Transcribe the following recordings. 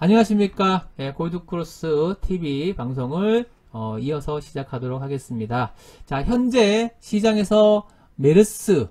안녕하십니까. 예, 골드크로스 TV 방송을 어, 이어서 시작하도록 하겠습니다. 자, 현재 시장에서 메르스,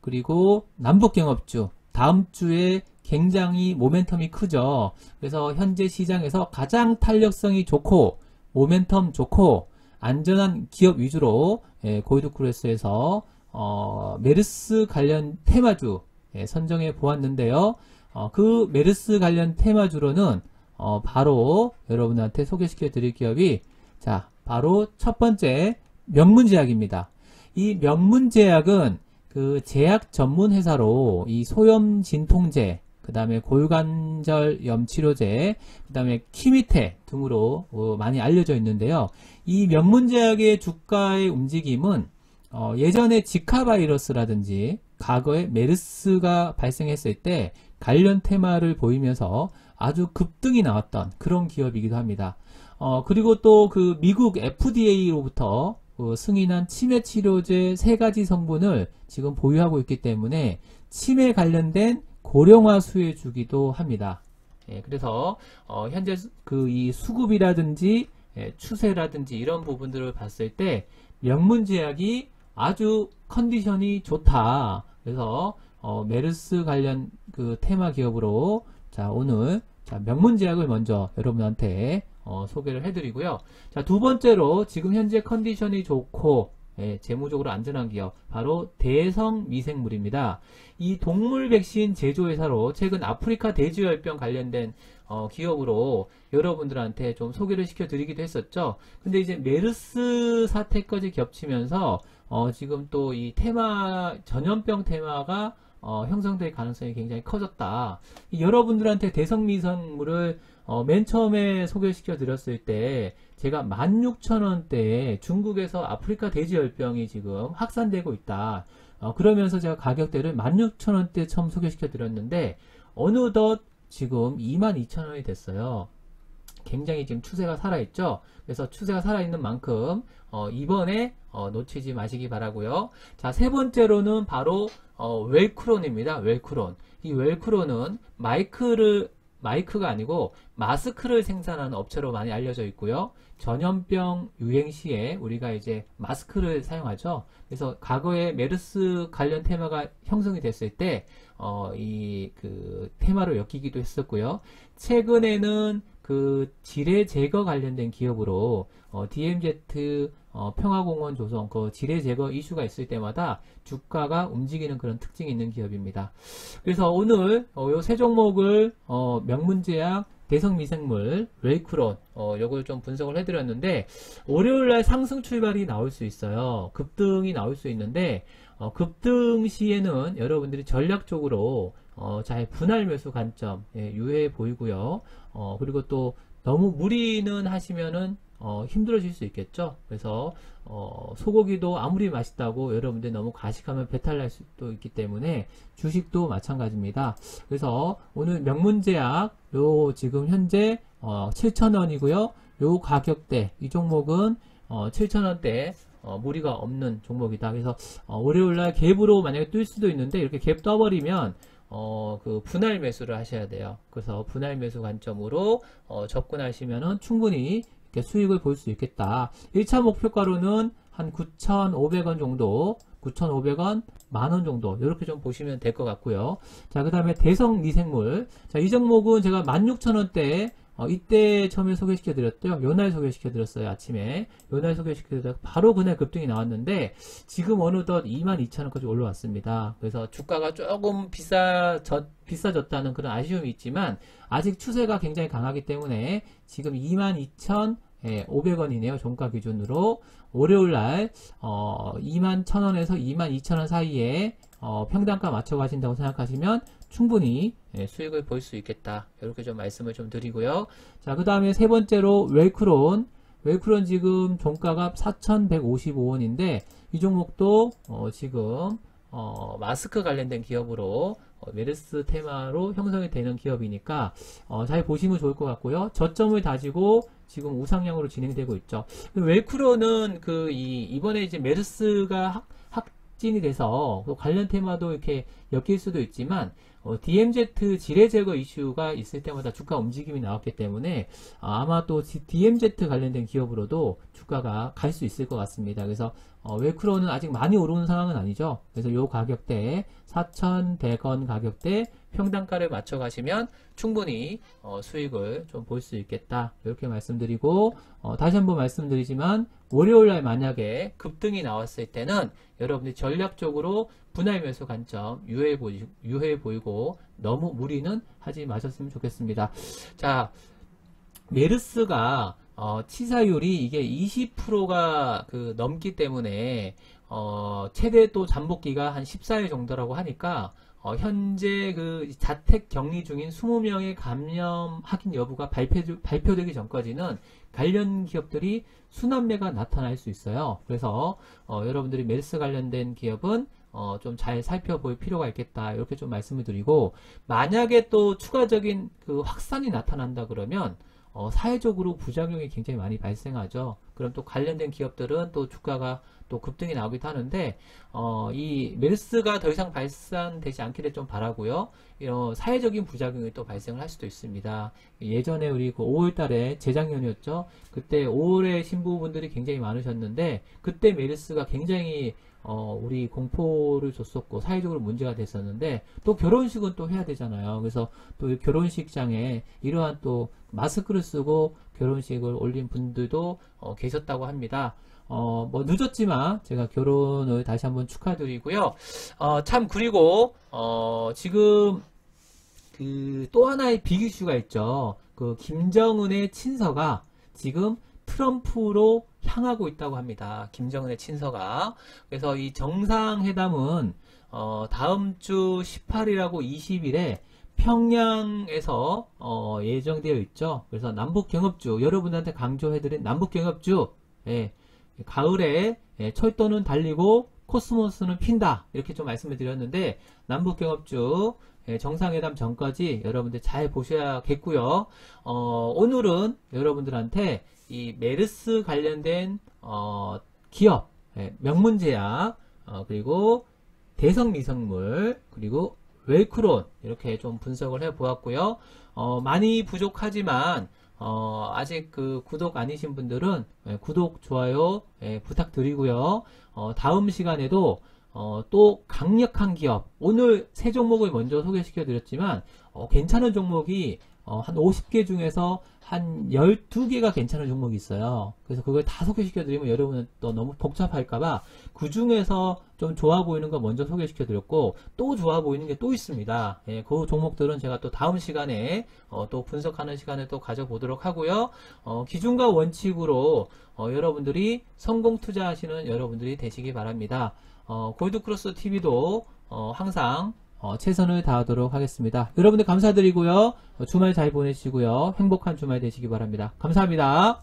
그리고 남북경업주, 다음 주에 굉장히 모멘텀이 크죠. 그래서 현재 시장에서 가장 탄력성이 좋고, 모멘텀 좋고, 안전한 기업 위주로 예, 골드크로스에서 어, 메르스 관련 테마주 예, 선정해 보았는데요. 어, 그 메르스 관련 테마주로는 어, 바로 여러분한테 소개시켜 드릴 기업이 자 바로 첫 번째 명문제약입니다. 이 명문제약은 그 제약 전문 회사로 이 소염 진통제, 그 다음에 골관절 염 치료제, 그 다음에 키미테 등으로 어, 많이 알려져 있는데요. 이 명문제약의 주가의 움직임은 어, 예전에 지카 바이러스라든지 과거에 메르스가 발생했을 때 관련 테마를 보이면서 아주 급등이 나왔던 그런 기업이기도 합니다. 어, 그리고 또 그 미국 FDA로부터 그 승인한 치매 치료제 세 가지 성분을 지금 보유하고 있기 때문에 치매 관련된 고령화 수혜 주기도 합니다. 예, 그래서 어, 현재 그 이 수급이라든지 예, 추세라든지 이런 부분들을 봤을 때 명문제약이 아주 컨디션이 좋다. 그래서 어, 메르스 관련 그 테마 기업으로 자 오늘 자 명문제약을 먼저 여러분한테 어, 소개를 해드리고요. 자 두 번째로 지금 현재 컨디션이 좋고 예, 재무적으로 안전한 기업 바로 대성 미생물입니다. 이 동물 백신 제조회사로 최근 아프리카 돼지열병 관련된 어, 기업으로 여러분들한테 좀 소개를 시켜드리기도 했었죠. 근데 이제 메르스 사태까지 겹치면서 어, 지금 또 이 테마 전염병 테마가 어, 형성될 가능성이 굉장히 커졌다. 여러분들한테 대성미생물을 어, 맨 처음에 소개시켜 드렸을 때 제가 16,000원대에 중국에서 아프리카 돼지열병이 지금 확산되고 있다. 어, 그러면서 제가 가격대를 16,000원대 처음 소개시켜 드렸는데 어느덧 지금 22,000원이 됐어요. 굉장히 지금 추세가 살아있죠. 그래서 추세가 살아있는 만큼 어, 이번에 어, 놓치지 마시기 바라고요. 자, 세 번째로는 바로 어, 웰크론입니다. 웰크론. 이 웰크론은 마이크를 마이크가 아니고 마스크를 생산하는 업체로 많이 알려져 있고요. 전염병 유행 시에 우리가 이제 마스크를 사용하죠. 그래서 과거에 메르스 관련 테마가 형성이 됐을 때, 어, 이, 그, 테마로 엮이기도 했었고요. 최근에는 그 지뢰 제거 관련된 기업으로, 어, DMZ 어, 평화공원 조성, 그 지뢰 제거 이슈가 있을 때마다 주가가 움직이는 그런 특징이 있는 기업입니다. 그래서 오늘 어, 요세 종목을 어, 명문제약, 대성미생물, 레이크론 어, 요걸 좀 분석을 해드렸는데 월요일날 상승 출발이 나올 수 있어요. 급등이 나올 수 있는데 어, 급등 시에는 여러분들이 전략적으로 어, 잘 분할 매수 관점 예, 유의해 보이고요. 어, 그리고 또 너무 무리는 하시면은 어, 힘들어질 수 있겠죠. 그래서 어, 소고기도 아무리 맛있다고 여러분들 너무 과식하면 배탈 날 수도 있기 때문에 주식도 마찬가지입니다. 그래서 오늘 명문제약 요 지금 현재 어, 7,000원이고요. 요 가격대 이 종목은 어, 7,000원대 어, 무리가 없는 종목이다. 그래서 어, 월요일날 갭으로 만약에 뜰 수도 있는데 이렇게 갭 떠버리면 어, 그 분할 매수를 하셔야 돼요. 그래서 분할 매수 관점으로 어, 접근하시면은 충분히 수익을 볼 수 있겠다. 1차 목표가로는 한 9,500원 정도, 9,500원, 만원 정도, 이렇게 좀 보시면 될 것 같고요. 자, 그 다음에 대성 미생물. 자, 이 종목은 제가 16,000원대 어, 이때 처음에 소개시켜 드렸고요. 요날 소개시켜 드렸어요. 아침에. 요날 소개시켜 드렸 바로 그날 급등이 나왔는데 지금 어느덧 22,000원까지 올라왔습니다. 그래서 주가가 조금 비싸졌, 비싸졌다는 그런 아쉬움이 있지만 아직 추세가 굉장히 강하기 때문에 지금 22,500원이네요. 종가 기준으로. 월요일 날, 어, 21,000원에서 22,000원 사이에 어, 평단가 맞춰 가신다고 생각하시면 충분히 예, 수익을 볼 수 있겠다. 이렇게 좀 말씀을 좀 드리고요. 자, 그 다음에 세 번째로 웰크론. 웰크론 지금 종가가 4,155원인데 이 종목도 어, 지금 어, 마스크 관련된 기업으로 어, 메르스 테마로 형성이 되는 기업이니까 어, 잘 보시면 좋을 것 같고요. 저점을 다지고 지금 우상향으로 진행되고 있죠. 웰크론은 그 이, 이번에 이제 메르스가 확, 확진이 돼서 관련 테마도 이렇게 엮일 수도 있지만 어, DMZ 지뢰 제거 이슈가 있을 때마다 주가 움직임이 나왔기 때문에 아, 아마 또 DMZ 관련된 기업으로도 주가가 갈 수 있을 것 같습니다. 그래서 어, 웨크로는 아직 많이 오르는 상황은 아니죠. 그래서 요 가격대 4,100원 가격대 평단가를 맞춰 가시면 충분히 어, 수익을 좀 볼 수 있겠다. 이렇게 말씀드리고 어, 다시 한번 말씀드리지만 월요일날 만약에 급등이 나왔을 때는 여러분들이 전략적으로 분할 매수 관점 유효해, 보이, 유효해 보이고 너무 무리는 하지 마셨으면 좋겠습니다. 자, 메르스가 어, 치사율이 이게 20%가 그 넘기 때문에 어, 최대 또 잠복기가 한 14일 정도라고 하니까 어, 현재 그 자택 격리 중인 20명의 감염 확인 여부가 발표, 발표되기 전까지는 관련 기업들이 순환매가 나타날 수 있어요. 그래서 어, 여러분들이 메르스 관련된 기업은 어, 좀 잘 살펴볼 필요가 있겠다. 이렇게 좀 말씀을 드리고 만약에 또 추가적인 그 확산이 나타난다 그러면 어, 사회적으로 부작용이 굉장히 많이 발생하죠. 그럼 또 관련된 기업들은 또 주가가 또 급등이 나오기도 하는데 어, 이 메르스가 더 이상 발산되지 않기를 좀 바라고요. 이런 사회적인 부작용이 또 발생을 할 수도 있습니다. 예전에 우리 그 5월달에 재작년이었죠. 그때 5월에 신부분들이 굉장히 많으셨는데 그때 메르스가 굉장히 어, 우리 공포를 줬었고 사회적으로 문제가 됐었는데 또 결혼식은 또 해야 되잖아요. 그래서 또 결혼식장에 이러한 또 마스크를 쓰고 결혼식을 올린 분들도 어, 계셨다고 합니다. 어, 뭐 늦었지만 제가 결혼을 다시 한번 축하드리고요. 어, 참 그리고 어, 지금 그 또 하나의 빅 이슈가 있죠. 그 김정은의 친서가 지금 트럼프로 향하고 있다고 합니다. 김정은의 친서가. 그래서 이 정상회담은 어, 다음 주 18일하고 20일에 평양에서 어, 예정되어 있죠. 그래서 남북 경협주 여러분한테 강조해드린 남북 경협주 예, 가을에 예, 철도는 달리고 코스모스는 핀다 이렇게 좀 말씀을 드렸는데 남북 경협주 예, 정상회담 전까지 여러분들 잘 보셔야겠고요. 어, 오늘은 여러분들한테 이 메르스 관련된 어, 기업 예, 명문제약 어, 그리고 대성 미생물 그리고 웰크론 이렇게 좀 분석을 해 보았고요. 어, 많이 부족하지만 어, 아직 그 구독 아니신 분들은 예, 구독 좋아요 예, 부탁드리고요. 어, 다음 시간에도 어, 또 강력한 기업 오늘 세 종목을 먼저 소개시켜 드렸지만 어, 괜찮은 종목이 어, 한 50개 중에서 한 12개가 괜찮은 종목이 있어요. 그래서 그걸 다 소개시켜 드리면 여러분은 또 너무 복잡할까봐 그 중에서 좀 좋아 보이는 거 먼저 소개시켜 드렸고 또 좋아 보이는 게 또 있습니다. 예, 그 종목들은 제가 또 다음 시간에 어, 또 분석하는 시간을 또 가져보도록 하고요. 어, 기준과 원칙으로 어, 여러분들이 성공 투자하시는 여러분들이 되시기 바랍니다. 어, 골드크로스 TV도 어, 항상 어, 최선을 다하도록 하겠습니다. 여러분들 감사드리고요. 어, 주말 잘 보내시고요. 행복한 주말 되시기 바랍니다. 감사합니다.